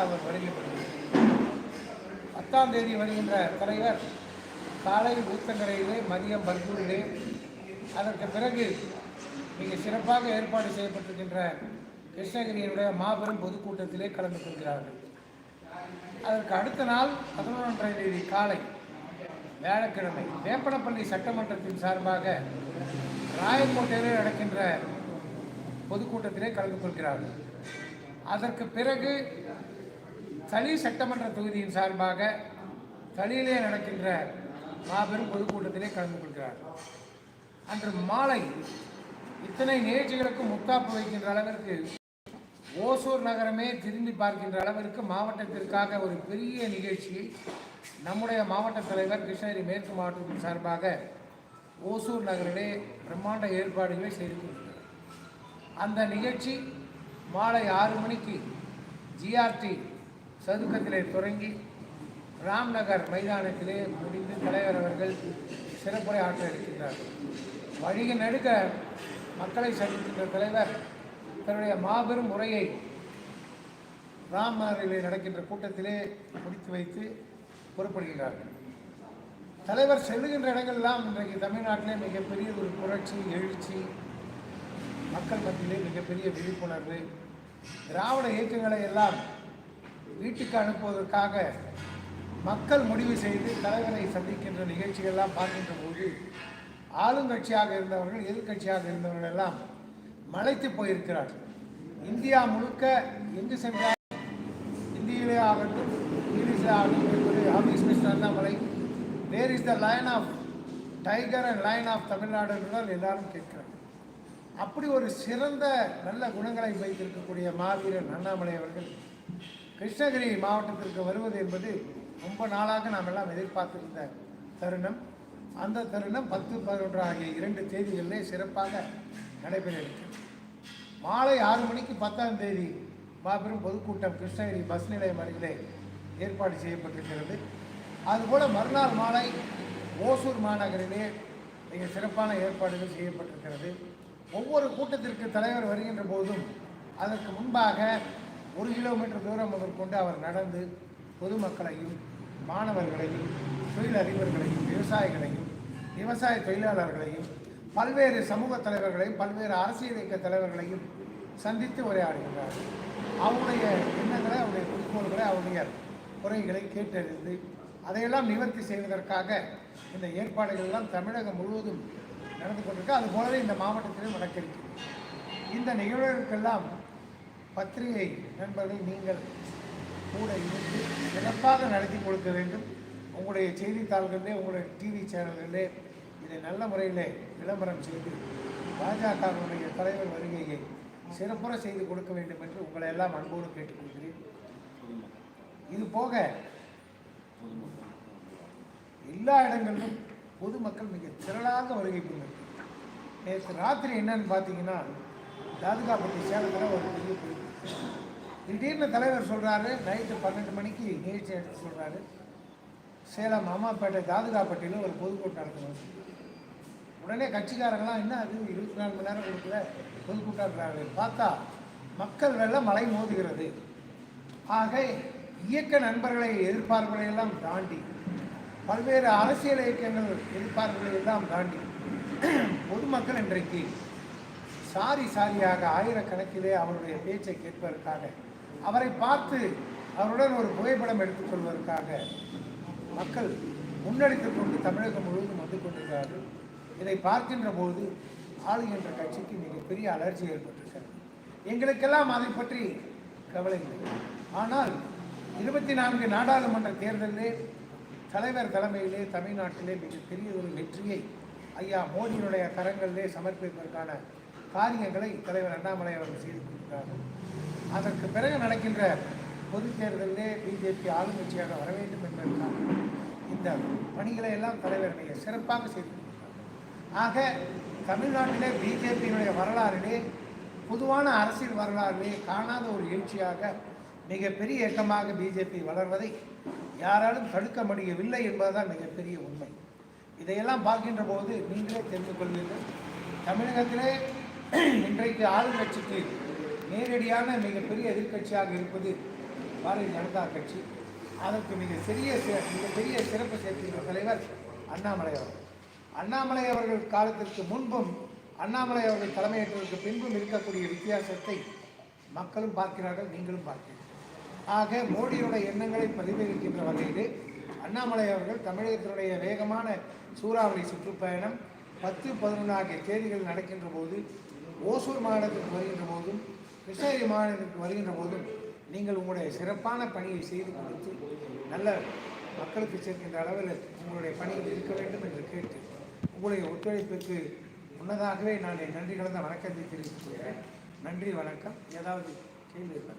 அவர் வருகைப்படுகிறார் பத்தாம் தேதி வருகின்ற தலைவர் காலை ஊத்தங்கரையிலே மதியம் பர்கூரிலே அதற்கு பிறகு மிக சிறப்பாக ஏற்பாடு செய்யப்பட்டிருக்கின்ற கிருஷ்ணகிரியினுடைய மாபெரும் பொதுக்கூட்டத்திலே கலந்து கொள்கிறார்கள். அதற்கு அடுத்த நாள் பதினொன்றாம் தேதி காலை வியாழக்கிழமை வேப்பனப்பள்ளி சட்டமன்றத்தின் சார்பாக ராயக்கோட்டையிலே நடக்கின்ற பொதுக்கூட்டத்திலே கலந்து கொள்கிறார்கள். அதற்கு பிறகு தளி சட்டமன்ற தொகுதியின் சார்பாக தளியிலே நடக்கின்ற மாபெரும் பொதுக்கூட்டத்திலே கலந்து கொள்கிறார். அன்று மாலை இத்தனை நிகழ்ச்சிகளுக்கும் முத்தாப்பு வைக்கின்ற அளவிற்கு ஓசூர் நகரமே திரும்பி பார்க்கின்ற அளவிற்கு மாவட்டத்திற்காக ஒரு பெரிய நிகழ்ச்சியை நம்முடைய மாவட்ட தலைவர் கிருஷ்ணகிரி மேற்கு மாவட்டத்தின் சார்பாக ஓசூர் நகரிலே பிரம்மாண்ட ஏற்பாடுகளை செய்து கொண்டிருக்கிறார். அந்த நிகழ்ச்சி மாலை ஆறு மணிக்கு ஜிஆர்டி சதுக்கத்திலே தொடங்கி ராம்நகர் மைதானத்திலே முடிந்து தலைவர் அவர்கள் சிறப்புரை ஆற்ற இருக்கின்றார்கள் வழிக நடுக்க மக்களை சந்திக்கின்ற தலைவர் தன்னுடைய மாபெரும் உரையை ராம்நகரிலே நடக்கின்ற கூட்டத்திலே முடித்து வைத்து பொறுப்படுகிறார்கள் தலைவர் செல்லுகின்ற இடங்கள்லாம் இன்றைக்கு தமிழ்நாட்டிலே மிகப்பெரிய ஒரு புரட்சி எழுச்சி மக்கள் மத்தியிலே மிகப்பெரிய விழிப்புணர்வு திராவிட இயக்கங்களை எல்லாம் வீட்டுக்கு அனுப்புவதற்காக மக்கள் முடிவு செய்து தலைவரை சந்திக்கின்ற நிகழ்ச்சிகள்லாம் பார்க்கின்ற போது ஆளுங்கட்சியாக இருந்தவர்கள் எதிர்க்கட்சியாக இருந்தவர்கள் எல்லாம் மலைத்து போயிருக்கிறார்கள். இந்தியா முழுக்க எங்கு சென்றால் இந்தியிலே ஆகட்டும் இங்கிலீஷில் ஆகட்டும் என்பது office mister Annamalai where is the line of tiger and line of Tamil Nadu என்றால் எல்லாரும் கேட்கிறாங்க அப்படி ஒரு சிறந்த நல்ல குணங்களை வைத்திருக்கக்கூடிய மாவீரன் அண்ணாமலை அவர்கள் கிருஷ்ணகிரி மாவட்டத்திற்கு வருவது என்பது ரொம்ப நாளாக நாம் எல்லாம் எதிர்பார்த்திருந்த தருணம். அந்த தருணம் பத்து பதினொன்று ஆகிய இரண்டு தேதிகளிலே சிறப்பாக நடைபெற இருக்கிறது மாலை ஆறு மணிக்கு பத்தாம் தேதி மாபெரும் பொதுக்கூட்டம் கிருஷ்ணகிரி பஸ் நிலையம் அருகிலே ஏற்பாடு செய்யப்பட்டிருக்கிறது. அதுபோல மறுநாள் மாலை ஓசூர் மாநகரிலே மிக சிறப்பான ஏற்பாடுகள் செய்யப்பட்டிருக்கிறது. ஒவ்வொரு கூட்டத்திற்கு தலைவர் வருகின்ற போதும் அதற்கு முன்பாக ஒரு கிலோமீட்டர் தூரம் முதற்கொண்டு அவர் நடந்து பொதுமக்களையும் மாணவர்களையும் தொழிலதிபர்களையும் விவசாயிகளையும் விவசாய தொழிலாளர்களையும் பல்வேறு சமூக தலைவர்களையும் பல்வேறு அரசியல் இயக்க தலைவர்களையும் சந்தித்து உரையாடுகின்றார். அவருடைய எண்ணங்களை அவருடைய குறிக்கோள்களை அவருடைய குறைகளை கேட்டறிந்து அதையெல்லாம் நிவர்த்தி செய்வதற்காக இந்த ஏற்பாடுகள் எல்லாம் தமிழகம் முழுவதும் நடந்து கொண்டிருக்கு. அது போலவே இந்த மாவட்டத்திலும் நடக்கிறது இந்த நிகழ்வுகளுக்கெல்லாம் பத்திரிகை நண்பர்கள் நீங்கள் கூட இருந்து சிறப்பாக நடத்தி கொடுக்க வேண்டும். உங்களுடைய செய்தித்தாள்களிலே உங்களுடைய டிவி சேனல்களிலே இதை நல்ல முறையில் விளம்பரம் செய்து பாஜகவினுடைய தலைவர் வருகையை சிறப்புற செய்து கொடுக்க வேண்டும் என்று உங்களை எல்லாம் அன்போடு கேட்டுக்கொள்கிறேன். இது போக எல்லா இடங்களிலும் பொதுமக்கள் மிக திரளாக வருகை புரிந்தது நேற்று ராத்திரி என்னன்னு பார்த்தீங்கன்னா தாதுகாப்பட்டி சேலத்தில் ஒரு பெரிய திடீர்னு தலைவர் சொல்கிறாரு நைட்டு பன்னெண்டு மணிக்கு நிகழ்ச்சி எடுத்து சொல்கிறாரு சேலம் அம்மாப்பேட்டை தாதுகாப்பட்டியில் ஒரு பொதுக்கூட்டம் நடத்தணும். உடனே கட்சிக்காரங்களாம் என்ன அது? இருபத்தி நாலு மணி நேரம் கொடுக்கல? பொதுக்கூட்டம் பார்த்தா மக்கள் வெள்ளம் மலை மோதுகிறது. ஆக இயக்க நண்பர்களை எதிர்பார்ப்புகளை எல்லாம் தாண்டி பல்வேறு அரசியல் இயக்கங்கள் எதிர்பார்ப்புகளை எல்லாம் தாண்டி பொதுமக்கள் இன்றைக்கு சாரி சாரியாக ஆயிரக்கணக்கிலே அவருடைய பேச்சை கேட்பதற்காக அவரை பார்த்து அவருடன் ஒரு புகைப்படம் எடுத்துக்கொள்வதற்காக மக்கள் முன்னெடுத்துக் கொண்டு தமிழகம் முழுவதும் வந்து கொண்டிருக்கிறார்கள். இதை பார்க்கின்ற போது ஆளுகின்ற கட்சிக்கு மிகப்பெரிய அலர்ஜி ஏற்பட்டிருக்கிறது. எங்களுக்கெல்லாம் அதை பற்றி கவலை இல்லை. ஆனால் இருபத்தி நான்கு நாடாளுமன்ற தேர்தலிலே தலைவர் தலைமையிலே தமிழ்நாட்டிலே மிகப்பெரிய ஒரு வெற்றியை ஐயா மோடியினுடைய கரங்களிலே சமர்ப்பிப்பதற்கான காரியங்களை தலைவர் அண்ணாமலை அவர்கள் செய்து கொடுக்கிறார்கள் அதற்கு பிறகு நடக்கின்ற பொதுத் தேர்தலிலே பிஜேபி ஆளுங்கட்சியாக வர வேண்டும் என்பதற்காக இந்த பணிகளை எல்லாம் தலைவர் மிக சிறப்பாக செய்து ஆக தமிழ்நாட்டிலே பிஜேபியினுடைய வரலாறிலே பொதுவான அரசியல் வரலாறிலே காணாத ஒரு எழுச்சியாக மிகப்பெரிய இயக்கமாக பிஜேபி வளர்வதை யாராலும் தடுக்க முடியவில்லை என்பதுதான் மிகப்பெரிய உண்மை. இதையெல்லாம் பார்க்கின்ற போது நீங்களே தெரிந்து கொள்வீர்கள். தமிழகத்திலே இன்றைக்கு ஆளுங்கட்சிக்கு நேரடியான மிகப்பெரிய எதிர்க்கட்சியாக இருப்பது பாரதிய ஜனதா கட்சி. அதற்கு மிக சிறிய மிகப்பெரிய சிறப்பு சேர்த்துள்ள தலைவர் அண்ணாமலை அவர்கள். அண்ணாமலை அவர்கள் காலத்திற்கு முன்பும் அண்ணாமலை அவர்கள் தலைமையேற்றதற்கு பின்பும் இருக்கக்கூடிய வித்தியாசத்தை மக்களும் பார்க்கிறார்கள் நீங்களும் பார்க்கிறீர்கள். ஆக மோடியோட எண்ணங்களை பதிவிருக்கின்ற வகையில் அண்ணாமலை அவர்கள் தமிழகத்தினுடைய வேகமான சூறாவளி சுற்றுப்பயணம் பத்து பதினொன்று ஆகிய தேதிகள் நடக்கின்ற போது ஓசூர் மாநிலத்திற்கு வருகின்ற போதும் கிருஷ்ணகிரி மாநிலத்திற்கு வருகின்ற போதும் நீங்கள் உங்களுடைய சிறப்பான பணியை செய்து கொடுத்து நல்ல மக்களுக்கு சேர்க்கின்ற அளவில் உங்களுடைய பணிகள் இருக்க வேண்டும் என்று கேட்டு உங்களுடைய ஒத்துழைப்பிற்கு முன்னதாகவே நான் என் நன்றி கலந்த வணக்கத்தை தெரிவித்துக் கொள்கிறேன் நன்றி வணக்கம் ஏதாவது கேள்வி இருக்கா?